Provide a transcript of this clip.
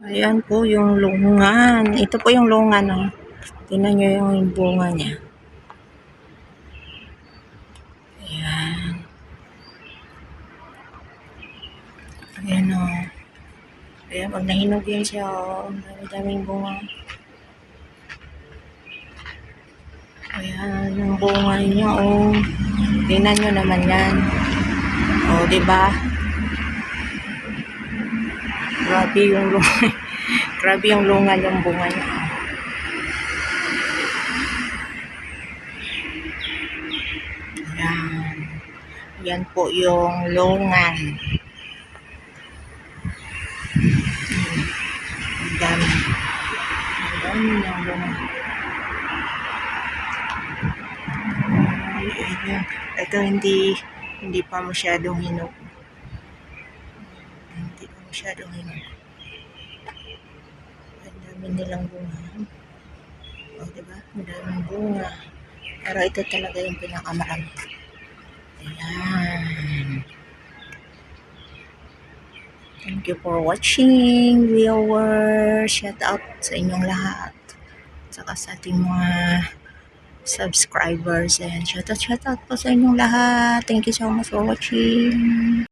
Ayan po yung lungan. Ito po yung lungan, oh. Tingnan nyo yung bunga niya. Ayan. Ayan, oh. Ayan, pag nahinog yan siya, oh. Ang dami-daming bunga. Ayan, yung bunga niya, oh. Tingnan nyo naman yan. Oh, di Grabe yung lungan. Grabe yung lungan yung bunga niya. Ayan. Yan po yung lungan. Ang dami. Ang dami ng lungan. Ito hindi hindi pa masyadong hinog. Hindi pa masyadong hinog. Dami nilang bunga. O, diba? Ang daming bunga. Pero ito talaga yung pinakamarami. Ayan. Thank you for watching, viewers. Shout out sa inyong lahat. Saka sa ating mga subscribers. And shout out, shout out po sa inyong lahat. Thank you so much for watching.